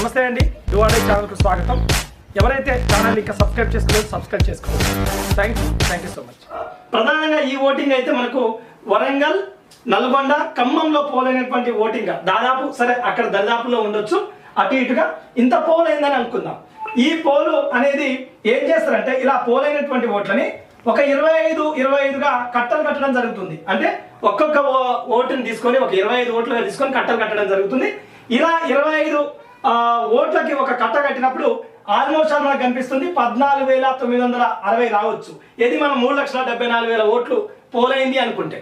నమస్తే అండి. యువాడే ఛానల్కు స్వాగతం. ఎవరైతే ఛానల్ ఇంకా సబ్స్క్రైబ్ చేసుకోలేదు సబ్స్క్రైబ్ చేసుకోవాలి thank you thank you so much ప్రధానంగా ఈ ఓటింగ్ అయితే మనకు వరంగల్ నల్గొండ ఖమ్మంలో పోలైనటువంటి ఓటింగ్ దాదాపు సరే అక్కడ దరిదాపులో ఉండొచ్చు. అటు ఇటుగా ఇంత పోల్ అయిందని అనుకుందాం. ఈ పోలు అనేది ఏం చేస్తారంటే ఇలా పోలైనటువంటి ఓట్లని ఒక ఇరవై ఐదు ఇరవై ఐదుగా కట్టలు కట్టడం జరుగుతుంది. అంటే ఒక్కొక్క ఓ- ఓటుని తీసుకొని ఒక ఇరవై ఐదు ఓట్లుగా తీసుకొని కట్టలు కట్టడం జరుగుతుంది. ఇలా ఇరవై ఐదు ఓట్లకి ఒక కట్ట కట్టినప్పుడు ఆల్మోస్ట్ ఆల్ మనకు కనిపిస్తుంది పద్నాలుగు వేల తొమ్మిది వందల అరవై రావచ్చు. ఏది మనం మూడు లక్షల డెబ్బై నాలుగు వేల ఓట్లు పోలైంది అనుకుంటే.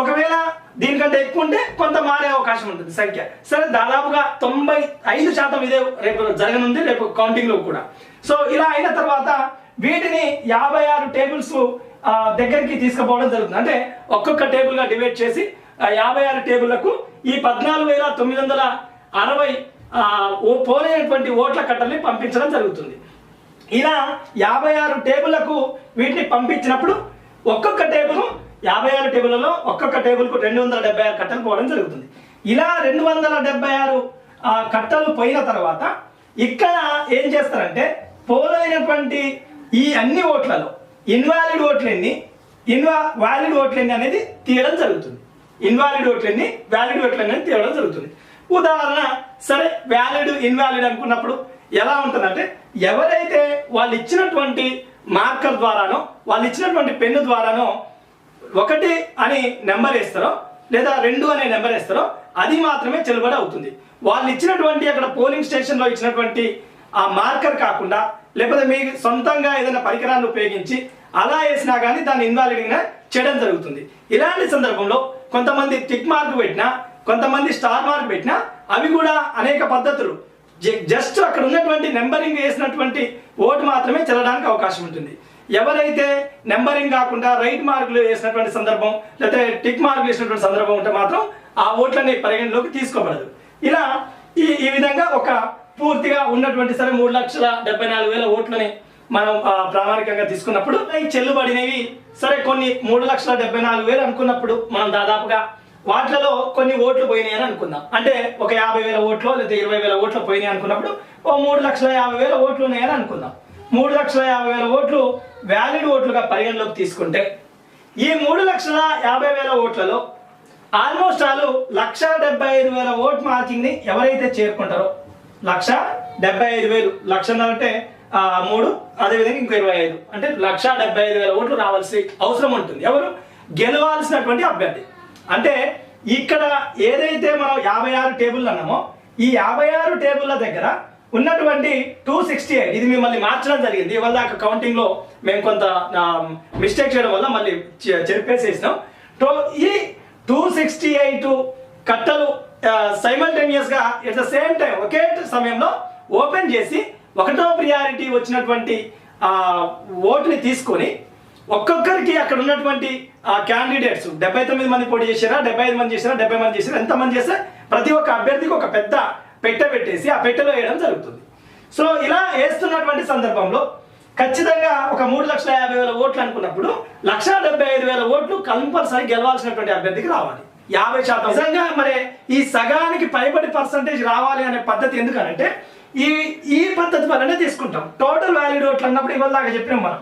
ఒకవేళ దీనికంటే ఎక్కువ ఉంటే కొంత మారే అవకాశం ఉంటుంది సంఖ్య. సరే దాదాపుగా తొంభై ఐదు శాతం ఇదే రేపు జరగనుంది రేపు కౌంటింగ్లో కూడా. సో ఇలా అయిన తర్వాత వీటిని యాభై ఆరు టేబుల్స్ దగ్గరికి తీసుకుపోవడం జరుగుతుంది. అంటే ఒక్కొక్క టేబుల్గా డివైడ్ చేసి యాభై ఆరు టేబుళ్ళకు ఈ పద్నాలుగు వేల తొమ్మిది వందల అరవై పోలేనటువంటి ఓట్ల కట్టల్ని పంపించడం జరుగుతుంది. ఇలా యాభై ఆరు టేబుళ్ళకు వీటిని పంపించినప్పుడు ఒక్కొక్క టేబుల్ యాభై ఆరు టేబుల్లలో ఒక్కొక్క టేబుల్కు రెండు వందల డెబ్బై ఆరు కట్టలు పోవడం జరుగుతుంది. ఇలా రెండు వందల డెబ్బై ఆరు కట్టలు పోయిన తర్వాత ఇక్కడ ఏం చేస్తారంటే పోలైనటువంటి ఈ అన్ని ఓట్లలో ఇన్వాలిడ్ ఓట్లన్నీ ఇన్వా వ్యాలిడ్ ఓట్లు అనేది తీయడం జరుగుతుంది. ఇన్వాలిడ్ ఓట్లన్నీ వ్యాలిడ్ ఓట్లు అనేది తీయడం జరుగుతుంది. ఉదాహరణ సరే వ్యాలిడ్ ఇన్వాలిడ్ అనుకున్నప్పుడు ఎలా ఉంటుందంటే ఎవరైతే వాళ్ళు ఇచ్చినటువంటి మార్కర్ ద్వారానో వాళ్ళు ఇచ్చినటువంటి పెన్ను ద్వారానో ఒకటి అని నెంబర్ వేస్తారో లేదా రెండు అనే నెంబర్ వేస్తారో అది మాత్రమే చెల్లుబడి అవుతుంది. వాళ్ళు ఇచ్చినటువంటి అక్కడ పోలింగ్ స్టేషన్లో ఇచ్చినటువంటి ఆ మార్కర్ కాకుండా లేకపోతే మీ సొంతంగా ఏదైనా పరికరాన్ని ఉపయోగించి అలా వేసినా కానీ దాన్ని ఇన్వాలిడ్గా చేయడం జరుగుతుంది. ఇలాంటి సందర్భంలో కొంతమంది టిక్ మార్క్ పెట్టినా కొంతమంది స్టార్ మార్క్ పెట్టినా అవి కూడా అనేక పద్ధతులు. జ- జస్ట్ అక్కడ ఉన్నటువంటి నెంబరింగ్ వేసినటువంటి ఓటు మాత్రమే చెల్లడానికి అవకాశం ఉంటుంది. ఎవరైతే నెంబరింగ్ కాకుండా రైట్ మార్కులు వేసినటువంటి సందర్భం లేకపోతే టిక్ మార్కులు వేసినటువంటి సందర్భం ఉంటే మాత్రం ఆ ఓట్లని పరిగణలోకి తీసుకోబడదు. ఇలా ఈ ఈ విధంగా ఒక పూర్తిగా ఉన్నటువంటి సరే మూడు లక్షల డెబ్బై నాలుగు వేల ఓట్లని మనం ప్రామాణికంగా తీసుకున్నప్పుడు చెల్లుబడినవి సరే కొన్ని మూడు లక్షల డెబ్బై నాలుగు వేలు అనుకున్నప్పుడు మనం దాదాపుగా వాటిలలో కొన్ని ఓట్లు పోయినాయి అని అనుకుందాం. అంటే ఒక యాభై వేల ఓట్లు లేదా ఇరవై వేల ఓట్లు పోయినాయి అనుకున్నప్పుడు ఓ మూడు లక్షల యాభై వేల ఓట్లు ఉన్నాయని అనుకుందాం. మూడు లక్షల యాభై వేల ఓట్లు వ్యాలిడ్ ఓట్లుగా పరిగణలోకి తీసుకుంటే ఈ మూడు లక్షల యాభై వేల ఓట్లలో ఆల్మోస్ట్ ఆలు లక్ష డెబ్బై ఐదు వేల ఓట్ మార్కింగ్ని ఎవరైతే చేరుకుంటారో లక్ష డెబ్బై ఐదు వేలు లక్షన్నర అంటే మూడు అదేవిధంగా ఇంకో ఇరవై ఐదు. అంటే లక్ష డెబ్బై ఐదు వేల ఓట్లు రావాల్సి అవసరం ఉంటుంది. ఎవరు? గెలవాల్సినటువంటి అభ్యర్థి. అంటే ఇక్కడ ఏదైతే మనం యాభై ఆరు టేబుల్ అన్నామో ఈ యాభై ఆరు టేబుల్ల దగ్గర ఉన్నటువంటి టూ సిక్స్టీ ఎయిట్ ఇది మిమ్మల్ని మార్చడం జరిగింది. ఇవాళ దాకా కౌంటింగ్లో మేము కొంత మిస్టేక్ చేయడం వల్ల మళ్ళీ చెరిపేసేసినాం. టో ఈ టూ సిక్స్టీ ఎయిట్ కట్టలు సైమల్టేనియస్గా ఎట్ ద సేమ్ టైం ఒకే సమయంలో ఓపెన్ చేసి ఒకటో ప్రియారిటీ వచ్చినటువంటి ఓటుని తీసుకొని ఒక్కొక్కరికి అక్కడ ఉన్నటువంటి ఆ క్యాండిడేట్స్ డెబ్బై తొమ్మిది మంది పోటీ చేశారా డెబ్బై ఐదు మంది చేశారా డెబ్బై మంది చేశారా ఎంత మంది చేస్తే ప్రతి ఒక్క అభ్యర్థికి ఒక పెద్ద పెట్టె పెట్టేసి ఆ పెట్టెలో వేయడం జరుగుతుంది. సో ఇలా వేస్తున్నటువంటి సందర్భంలో ఖచ్చితంగా ఒక మూడు లక్షల యాభై వేల ఓట్లు అనుకున్నప్పుడు లక్ష డెబ్బై ఐదు వేల ఓట్లు కంపల్సరీ గెలవాల్సినటువంటి అభ్యర్థికి రావాలి. యాభై శాతం. నిజంగా మరి ఈ సగానికి పైబడి పర్సంటేజ్ రావాలి అనే పద్ధతి ఎందుకనంటే ఈ ఈ పద్ధతి వల్లనే తీసుకుంటాం. టోటల్ వాల్యూడ్ ఓట్లు అన్నప్పుడు ఇవాళ దాకా చెప్పినాం మనం.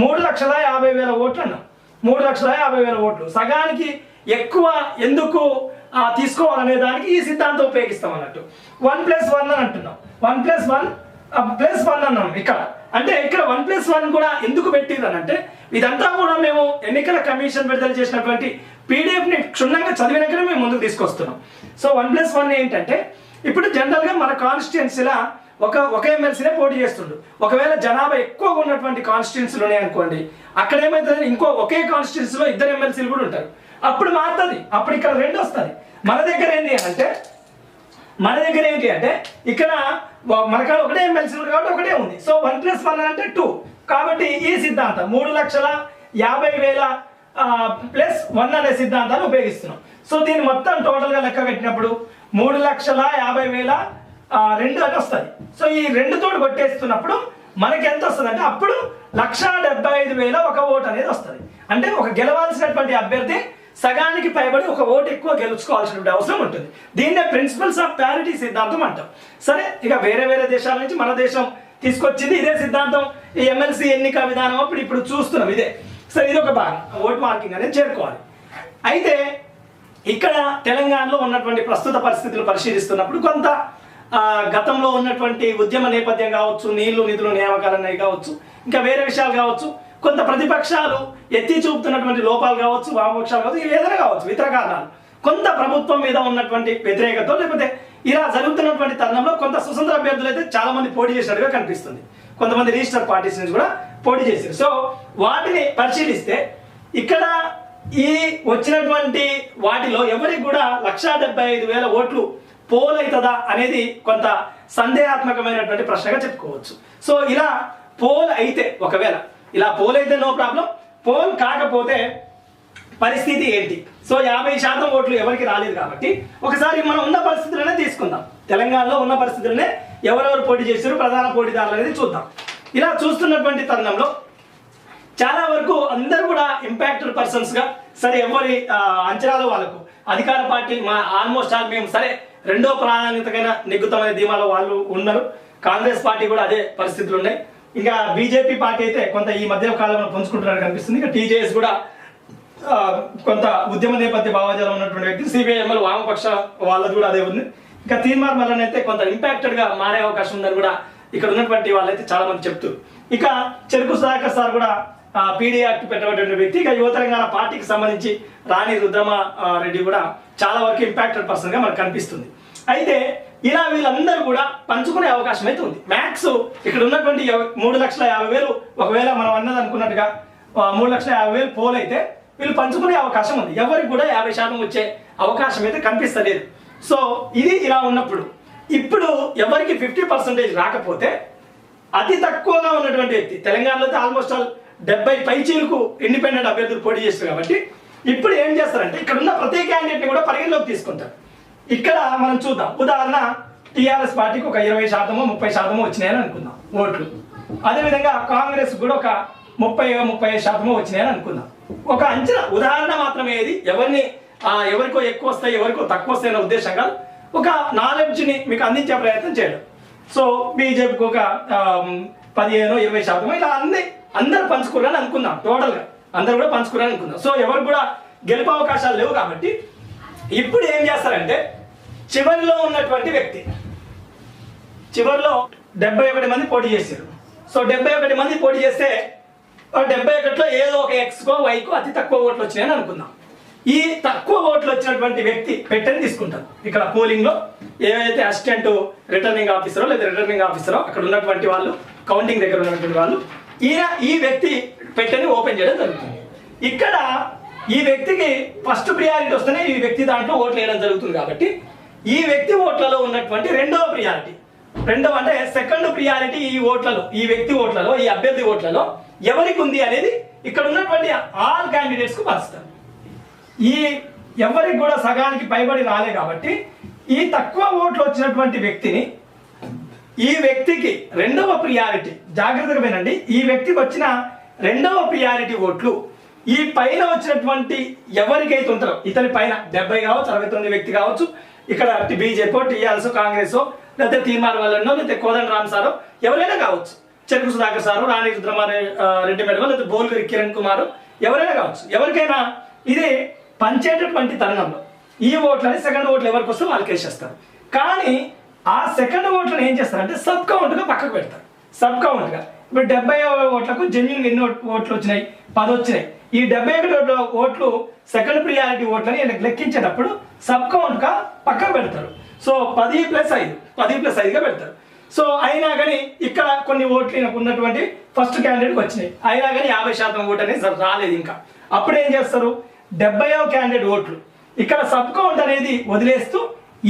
మూడు లక్షల యాభై వేల ఓట్లు అన్నాం మూడు లక్షల యాభై వేల ఓట్లు. సగానికి ఎక్కువ ఎందుకు తీసుకోవాలనే దానికి ఈ సిద్ధాంతం ఉపయోగిస్తాం అన్నట్టు. వన్ ప్లస్ వన్ అని అంటున్నాం. One plus one plus one అన్నాం ఇక్కడ. అంటే ఇక్కడ వన్ ప్లస్ వన్ కూడా ఎందుకు పెట్టింది అని అంటే ఇదంతా కూడా మేము ఎన్నికల కమిషన్ విడుదల చేసినటువంటి పీడిఎఫ్ని క్షుణ్ణంగా చదివినాకనే మేము ముందుకు తీసుకొస్తున్నాం. సో వన్ ప్లస్ వన్ ఏంటంటే ఇప్పుడు జనరల్గా మన కాన్స్టిట్యున్సీలా ఒక ఒక ఎమ్మెల్సీనే పోటీ చేస్తుండు. ఒకవేళ జనాభా ఎక్కువగా ఉన్నటువంటి కాన్స్టిట్యున్సీలు అనుకోండి అక్కడ ఏమవుతుంది ఇంకో ఒకే కాన్స్టిట్యున్సీలో ఇద్దరు ఎమ్మెల్సీలు కూడా ఉంటారు. అప్పుడు మారుతుంది. అప్పుడు ఇక్కడ రెండు వస్తుంది మన దగ్గర ఏంటి అంటే మన దగ్గర ఏంటి అంటే ఇక్కడ మనకాడ ఒకటే ఎమ్మెల్సీ కాబట్టి ఒకటే ఉంది. సో వన్ ప్లస్ వన్ అంటే టూ. కాబట్టి ఈ సిద్ధాంతం మూడు లక్షల యాభై వేల ప్లస్ వన్ అనే సిద్ధాంతాన్ని ఉపయోగిస్తున్నాం. సో దీన్ని మొత్తం టోటల్గా లెక్క పెట్టినప్పుడు మూడు లక్షల యాభై వేల రెండు అని వస్తుంది సో ఈ రెండు తోడు కొట్టేస్తున్నప్పుడు మనకి ఎంత వస్తుంది అంటే అప్పుడు లక్ష డెబ్బై ఐదు వేల ఒక ఓటు అనేది వస్తుంది. అంటే ఒక గెలవాల్సినటువంటి అభ్యర్థి సగానికి పైబడి ఒక ఓటు ఎక్కువ గెలుచుకోవాల్సిన అవసరం ఉంటుంది. దీన్నే ప్రిన్సిపల్స్ ఆఫ్ ప్యారిటీ సిద్ధాంతం అంటాం. సరే ఇక వేరే వేరే దేశాల నుంచి మన దేశం తీసుకొచ్చింది ఇదే సిద్ధాంతం. ఈ ఎమ్మెల్సీ ఎన్నిక విధానం అప్పుడు ఇప్పుడు చూస్తున్నాం ఇదే. సరే ఇది ఒక భాగం ఓట్ మార్కింగ్ అనేది చేరుకోవాలి. అయితే ఇక్కడ తెలంగాణలో ఉన్నటువంటి ప్రస్తుత పరిస్థితులు పరిశీలిస్తున్నప్పుడు కొంత గతంలో ఉన్నటువంటి ఉద్యమ నేపథ్యం కావచ్చు నీళ్ళు నిధులు నియామకాలు అనేవి కావచ్చు ఇంకా వేరే విషయాలు కావచ్చు కొంత ప్రతిపక్షాలు ఎత్తి చూపుతున్నటువంటి లోపాలు కావచ్చు వామపక్షాలు కావచ్చు ఇవి ఏదైనా కావచ్చు ఇతర కారణాలు. కొంత ప్రభుత్వం మీద ఉన్నటువంటి వ్యతిరేకత లేకపోతే ఇలా జరుగుతున్నటువంటి తరుణంలో కొంత స్వతంత్ర అభ్యర్థులు అయితే చాలా మంది పోటీ చేసినట్టుగా కనిపిస్తుంది. కొంతమంది రిజిస్టర్ పార్టీస్ నుంచి కూడా పోటీ చేశారు. సో వాటిని పరిశీలిస్తే ఇక్కడ ఈ వచ్చినటువంటి వాటిలో ఎవరికి కూడా లక్షా డెబ్బై ఐదు వేల ఓట్లు పోల్ అవుతుందా అనేది కొంత సందేహాత్మకమైనటువంటి ప్రశ్నగా చెప్పుకోవచ్చు. సో ఇలా పోల్ అయితే ఒకవేళ ఇలా పోల్ అయితే నో ప్రాబ్లం పోల్ కాకపోతే పరిస్థితి ఏంటి? సో యాభై శాతం ఓట్లు ఎవరికి రాలేదు కాబట్టి ఒకసారి మనం ఉన్న పరిస్థితులనే తీసుకుందాం. తెలంగాణలో ఉన్న పరిస్థితులనే ఎవరెవరు పోటీ చేశారు ప్రధాన పోటీదారులు అనేది చూద్దాం. ఇలా చూస్తున్నటువంటి తరుణంలో చాలా వరకు అందరూ కూడా ఇంపాక్టెడ్ పర్సన్స్గా సరే ఎవరి అంచనాలు వాళ్ళకు. అధికార పార్టీ మా ఆల్మోస్ట్ ఆల్ మేము సరే రెండో ప్రాధాన్యతకైన నెగ్గుతామనే ధీమాలో వాళ్ళు ఉన్నారు. కాంగ్రెస్ పార్టీ కూడా అదే పరిస్థితులు ఉన్నాయి. ఇంకా బీజేపీ పార్టీ అయితే కొంత ఈ మధ్య కాలంలో పుంజుకుంటున్నట్టు కనిపిస్తుంది. ఇంకా టీజేఎస్ కూడా కొంత ఉద్యమ నేపథ్య భావజాలం ఉన్నటువంటి వ్యక్తి. సిపిఐఎంఎల్ వామపక్ష వాళ్ళది కూడా అదే ఉంది. ఇంకా తీర్మార్ మల్లన్ అయితే కొంత ఇంపాక్టెడ్గా మారే అవకాశం ఉందని కూడా ఇక్కడ ఉన్నటువంటి వాళ్ళైతే చాలా మంది చెప్తారు ఇక చెరుకు సుధాకర్ సార్ కూడా పీడీ యాక్ట్ పెట్టబడిన వ్యక్తి. ఇక యువ తెలంగాణ పార్టీకి సంబంధించి రాణి రుద్రమ రెడ్డి కూడా చాలా వరకు ఇంపాక్టెడ్ పర్సన్గా మనకు కనిపిస్తుంది. అయితే ఇలా వీళ్ళందరూ కూడా పంచుకునే అవకాశం అయితే ఉంది. మ్యాక్స్ ఇక్కడ ఉన్నటువంటి మూడు లక్షల యాభై వేలు ఒకవేళ మనం అన్నది అనుకున్నట్టుగా మూడు లక్షల యాభై వేలు పోల్ అయితే వీళ్ళు పంచుకునే అవకాశం ఉంది. ఎవరికి కూడా యాభై శాతం వచ్చే అవకాశం అయితే కనిపిస్తలేదు. సో ఇది ఇలా ఉన్నప్పుడు ఇప్పుడు ఎవరికి ఫిఫ్టీ పర్సెంటేజ్ రాకపోతే అతి తక్కువగా ఉన్నటువంటి వ్యక్తి తెలంగాణలో అయితే ఆల్మోస్ట్ ఆల్ డెబ్బై పైచీలకు ఇండిపెండెంట్ అభ్యర్థులు పోటీ చేస్తారు కాబట్టి ఇప్పుడు ఏం చేస్తారంటే ఇక్కడ ఉన్న ప్రతి క్యాండిడేట్ని కూడా పరిగణలోకి తీసుకుంటారు. ఇక్కడ మనం చూద్దాం. ఉదాహరణ టీఆర్ఎస్ పార్టీకి ఒక ఇరవై శాతమో ముప్పై శాతమో వచ్చినాయని అనుకుందాం ఓట్లు. అదేవిధంగా కాంగ్రెస్ కూడా ఒక ముప్పై ముప్పై శాతమో వచ్చినాయని అనుకుందాం. ఒక అంచనా ఉదాహరణ మాత్రమే ఇది. ఎవరిని ఎవరికో ఎక్కువ వస్తాయి ఎవరికో తక్కువ వస్తాయి అనే ఉద్దేశంగా ఒక నాలెడ్జ్ని మీకు అందించే ప్రయత్నం చేయడం. సో బీజేపీకి ఒక పదిహేను ఇరవై శాతం ఇలా అన్ని అందరు పంచుకున్నారని అనుకుందాం టోటల్గా. అందరు కూడా పంచుకున్నారని అనుకుందాం. సో ఎవరు కూడా గెలుపు అవకాశాలు లేవు కాబట్టి ఇప్పుడు ఏం చేస్తారంటే చివరిలో ఉన్నటువంటి వ్యక్తి చివరిలో డెబ్బై ఒకటి మంది పోటీ చేశారు. సో డెబ్బై ఒకటి మంది పోటీ చేస్తే ఆ డెబ్బై ఒకటిలో ఏదో ఒక ఎక్స్కో వైకో అతి తక్కువ ఓట్లు వచ్చినాయని అనుకుందాం. ఈ తక్కువ ఓట్లు వచ్చినటువంటి వ్యక్తి పెట్టని తీసుకుంటారు. ఇక్కడ పోలింగ్లో ఏవైతే అసిస్టెంట్ రిటర్నింగ్ ఆఫీసరో లేదా రిటర్నింగ్ ఆఫీసరో అక్కడ ఉన్నటువంటి వాళ్ళు కౌంటింగ్ దగ్గర ఉన్నటువంటి వాళ్ళు ఈయన ఈ వ్యక్తి పెట్టని ఓపెన్ చేయడం జరుగుతుంది. ఇక్కడ ఈ వ్యక్తికి ఫస్ట్ ప్రియారిటీ వస్తేనే ఈ వ్యక్తి దాంట్లో ఓట్లు వేయడం జరుగుతుంది కాబట్టి ఈ వ్యక్తి ఓట్లలో ఉన్నటువంటి రెండవ ప్రియారిటీ రెండవ అంటే సెకండ్ ప్రియారిటీ ఈ ఓట్లలో ఈ వ్యక్తి ఓట్లలో ఈ అభ్యర్థి ఓట్లలో ఎవరికి ఉంది అనేది ఇక్కడ ఉన్నటువంటి ఆల్ క్యాండిడేట్స్కు పంచుతారు ఈ ఎవరికి కూడా సగానికి పైబడి రాలే కాబట్టి ఈ తక్కువ ఓట్లు వచ్చినటువంటి వ్యక్తిని ఈ వ్యక్తికి రెండవ ప్రియారిటీ జాగ్రత్తగా వినండి. ఈ వ్యక్తికి వచ్చిన రెండవ ప్రియారిటీ ఓట్లు. ఈ పైన వచ్చినటువంటి ఎవరికైతే ఉంటారో ఇతని పైన డెబ్బై కావచ్చు అరవై తొమ్మిది వ్యక్తి కావచ్చు ఇక్కడ బీజేపీ టీఆర్ఎస్ కాంగ్రెస్ లేకపోతే తీర్మాన వాళ్ళనో లేకపోతే కోదండ రామ్ సారో ఎవరైనా కావచ్చు. చెరుకు సుధాకర్ సారు రాణి రుద్రమారే రెడ్డి మేడం లేకపోతే బోల్గరి కిరణ్ కుమార్ ఎవరైనా కావచ్చు. ఎవరికైనా ఇది పంచేటటువంటి తరుణంలో ఈ ఓట్లని సెకండ్ ఓట్లు ఎవరికి వస్తే వాళ్ళకి వేసేస్తారు కానీ ఆ సెకండ్ ఓట్లను ఏం చేస్తారంటే సబ్ కౌంట్గా పక్కకు పెడతారు. సబ్ కౌంట్గా. ఇప్పుడు డెబ్బై ఓట్లకు జెన్యున్ ఎన్ని ఓట్లు వచ్చినాయి? పది వచ్చినాయి. ఈ డెబ్బై ఒకటి ఓట్ల ఓట్లు సెకండ్ ప్రియారిటీ ఓట్లని లెక్కించేటప్పుడు సబ్ కౌంట్గా పక్కకు పెడతారు. సో పది ప్లస్ ఐదు. పది ప్లస్ ఐదుగా పెడతారు. సో అయినా కానీ ఇక్కడ కొన్ని ఓట్లు ఈయనకు ఉన్నటువంటి ఫస్ట్ క్యాండిడేట్కి వచ్చినాయి. అయినా కానీ యాభై శాతం ఓటు అనేది రాలేదు ఇంకా. అప్పుడు ఏం చేస్తారు? డెబ్బైవ క్యాండిడేట్ ఓట్లు. ఇక్కడ సబ్ కౌంట్ అనేది వదిలేస్తూ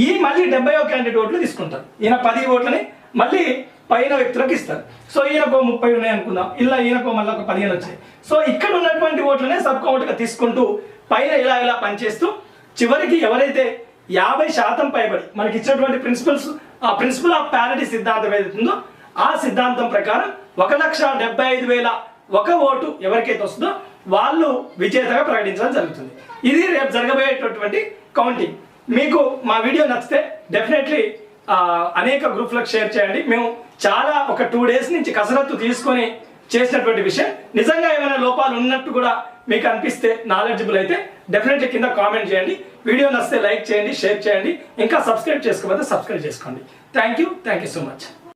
ఈ మళ్ళీ డెబ్బైవ క్యాండిడేట్ ఓట్లు తీసుకుంటారు. ఈయన పది ఓట్లని మళ్ళీ పైన వ్యక్తులకు ఇస్తారు. సో ఈయనకు ముప్పై ఉన్నాయి అనుకుందాం. ఇలా ఈయనకు మళ్ళీ ఒక పదిహేను వచ్చాయి. సో ఇక్కడ ఉన్నటువంటి ఓట్లనే సబ్ కౌంట్గా తీసుకుంటూ పైన ఇలా ఇలా పనిచేస్తూ చివరికి ఎవరైతే యాభై శాతం పైబడి మనకి ఇచ్చినటువంటి ప్రిన్సిపల్స్ ఆ ప్రిన్సిపల్ ఆఫ్ ప్యారిటీ సిద్ధాంతం ఏదైతుందో ఆ సిద్ధాంతం ప్రకారం ఒక లక్ష డెబ్బై ఐదు వేల ఒక ఓటు ఎవరికైతే వస్తుందో వాళ్ళు విజేతగా ప్రకటించడం జరుగుతుంది. ఇది రేపు జరగబోయేటటువంటి కౌంటింగ్ మీకు మా వీడియో నచ్చితే డెఫినెట్లీ అనేక గ్రూప్లకు షేర్ చేయండి. మేము చాలా ఒక టూ డేస్ నుంచి కసరత్తు తీసుకొని చేసినటువంటి విషయం. నిజంగా ఏమైనా లోపాలు ఉన్నట్టు కూడా మీకు అనిపిస్తే నాలెడ్జబుల్ అయితే డెఫినెట్లీ కింద కామెంట్ చేయండి. వీడియో నచ్చితే లైక్ చేయండి షేర్ చేయండి. ఇంకా సబ్స్క్రైబ్ చేసుకోకపోతే సబ్స్క్రైబ్ చేసుకోండి. Thank you thank you so much